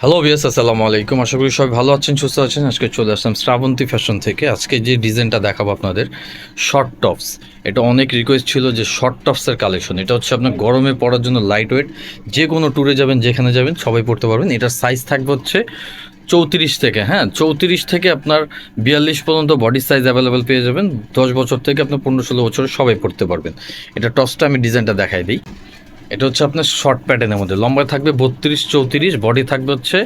Hello বিয়াস আসসালামু আলাইকুম। আশা করি সবাই ভালো আছেন, সুস্থ আছেন। আজকে চলে আসলাম শ্রাবন্তী ফ্যাশন থেকে। আজকে যে ডিজাইনটা দেখাবো আপনাদের শর্ট টপস এটা অনেক রিকোয়েস্ট ছিল যে শর্ট টপসের কালেকশন এটা হচ্ছে আপনার গরমে পড়ার জন্য লাইট ওয়েট যে কোনো ট্যুরে যাবেন, যেখানে যাবেন, সবাই পড়তে পারবেন। এটার সাইজ থাকবে হচ্ছে চৌত্রিশ থেকে হ্যাঁ? চৌত্রিশ থেকে আপনার বিয়াল্লিশ পর্যন্ত বডি সাইজ অ্যাভেলেবেল পেয়ে যাবেন। দশ বছর থেকে আপনার পনেরো ষোলো বছরে সবাই পড়তে পারবেন। এটা টপসটা আমি ডিজাইনটা দেখাই দিই। এটা হচ্ছে আপনার শর্ট প্যাটার্নের মধ্যে। লম্বায় থাকবে বত্রিশ চৌত্রিশ বডি থাকবে হচ্ছে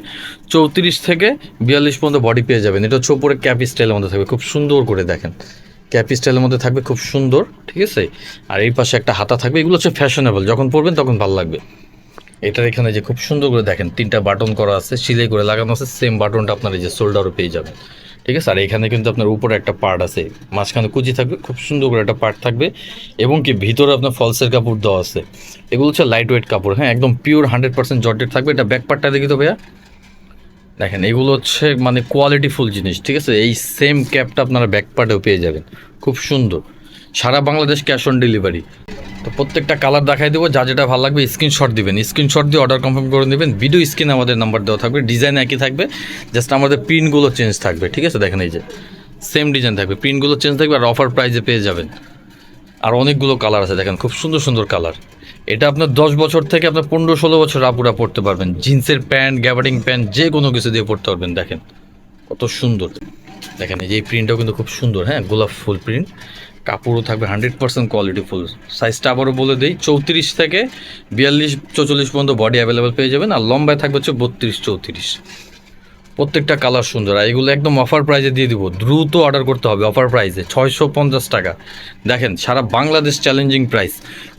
চৌত্রিশ থেকে বিয়াল্লিশ পর্যন্ত বডি পেয়ে যাবেন। এটা হচ্ছে উপরে ক্যাপি স্টাইলের মধ্যে থাকবে। খুব সুন্দর করে দেখেন। ক্যাপি স্টাইলের মধ্যে থাকবে খুব সুন্দর, ঠিক আছে? আর এই পাশে একটা হাতা থাকবে, এগুলো হচ্ছে ফ্যাশনেবল যখন পরবেন তখন ভালো লাগবে। এটার এখানে যে খুব সুন্দর করে দেখেন, তিনটা বাটন করা আছে, সিলাই করে লাগানো আছে সেম বাটনটা আপনার এই যে শোল্ডারও পেয়ে যাবেন। ঠিক আছে? আর এখানে কিন্তু আপনার উপরে একটা পার্ট আছে। মাঝখানে কুচি থাকবে, খুব সুন্দর করে একটা পার্ট থাকবে এবং কি ভিতরে আপনার ফলসের কাপড় দেওয়া আছে। এগুলো হচ্ছে লাইট ওয়েট কাপড় হ্যাঁ একদম পিওর হান্ড্রেড পার্সেন্ট জর্জেট থাকবে। এটা ব্যাক পার্টটা দেখি তো ভাইয়া। দেখেন, এগুলো হচ্ছে মানে কোয়ালিটি ফুল জিনিস, ঠিক আছে? এই সেম ক্যাপটা আপনারা ব্যাক পার্টেও পেয়ে যাবেন। খুব সুন্দর। সারা বাংলাদেশ ক্যাশ অন ডেলিভারি তো প্রত্যেকটা কালার দেখাই দেবো, যা যেটা ভালো লাগবে স্ক্রিনশট দিবেন। স্ক্রিনশট দিয়ে অর্ডার কনফার্ম করে নেবেন। ভিডিও স্ক্রিনে আমাদের নাম্বার দেওয়া থাকবে ডিজাইন একই থাকবে জাস্ট আমাদের প্রিন্টগুলো চেঞ্জ থাকবে, ঠিক আছে? দেখেন এই যে সেম ডিজাইন থাকবে। প্রিন্টগুলো চেঞ্জ থাকবে আর অফার প্রাইজে পেয়ে যাবেন। আর অনেকগুলো কালার আছে, দেখেন, খুব সুন্দর সুন্দর কালার এটা আপনার দশ বছর থেকে আপনার পনেরো ষোলো বছর আপুরা পড়তে পারবেন। জিন্সের প্যান্ট গ্যাবার্ডিং প্যান্ট, যে কোনো কিছু দিয়ে পড়তে পারবেন, দেখেন। কত সুন্দর। দেখেন, এই যে এই প্রিন্টটাও কিন্তু খুব সুন্দর হ্যাঁ? গোলাপ ফুল প্রিন্ট কাপড়ও থাকবে হান্ড্রেড পার্সেন্ট কোয়ালিটি ফুল সাইজটা আবারও বলে দিই, চৌত্রিশ থেকে বিয়াল্লিশ, চৌচল্লিশ পর্যন্ত বডি অ্যাভেলেবেল পেয়ে যাবেন, আর লম্বায় থাকবে হচ্ছে বত্রিশ, চৌত্রিশ। প্রত্যেকটা কালার সুন্দর, আর এগুলো একদম অফার প্রাইজে দিয়ে দিব, দ্রুত অর্ডার করতে হবে অফার প্রাইজে ছয়শো পঞ্চাশ টাকা। দেখেন, সারা Bangladesh challenging price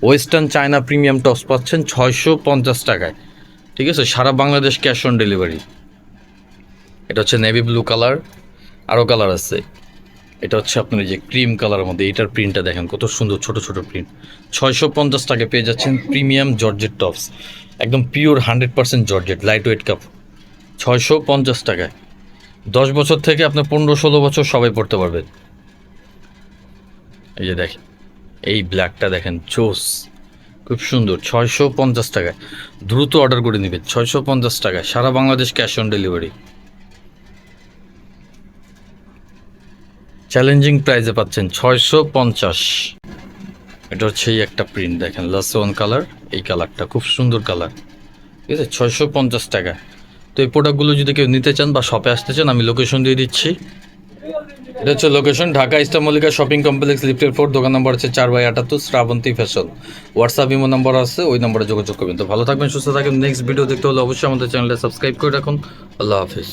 western China premium tops পাচ্ছেন ছয়শো পঞ্চাশ টাকায়। ঠিক আছে? সারা বাংলাদেশ ক্যাশ অন ডেলিভারি এটা হচ্ছে নেভি ব্লু কালার আরও কালার আছে। এটা হচ্ছে আপনার এই যে ক্রিম কালারের মধ্যে এটার প্রিন্টটা দেখেন, কত সুন্দর ছোট ছোট প্রিন্ট ছয়শো পঞ্চাশ টাকা পেয়ে যাচ্ছেন প্রিমিয়াম জর্জেট টপস একদম pure hundred percent georgette light weight cup ছয়শো পঞ্চাশ টাকায়। দশ বছর থেকে আপনার পনেরো, ষোলো বছর সবাই পড়তে পারবেন। এই যে দেখেন, এই ব্ল্যাকটা দেখেন, জোস। খুব সুন্দর, ছয়শো পঞ্চাশ টাকায়। দ্রুত অর্ডার করে নেবেন, ছয়শো পঞ্চাশ টাকায়। সারা Bangladesh cash on delivery challenging প্রাইসে পাচ্ছেন ছয়শো পঞ্চাশ। এটা হচ্ছে এই একটা প্রিন্ট দেখেন লাস্ট ওয়ান কালার এই কালারটা খুব সুন্দর কালার ঠিক আছে, ছয়শো পঞ্চাশ টাকা। তো এই প্রোডাক্টগুলো যদি কেউ নিতে চান বা শপে আসতে চান, আমি লোকেশন দিয়ে দিচ্ছি। এটা হচ্ছে location Dhaka eastern Mallika shopping complex লিফটের ফোর দোকান নম্বর আছে চার বাই আটাত্তর, Srabanti fashion WhatsApp imo number আছে, ওই নম্বরে যোগাযোগ করবেন। তো ভালো থাকবেন, সুস্থ থাকবেন। নেক্সট ভিডিও দেখতে হলে অবশ্যই আমাদের চ্যানেলটা সাবস্ক্রাইব করে রাখুন। আল্লাহ হাফিজ।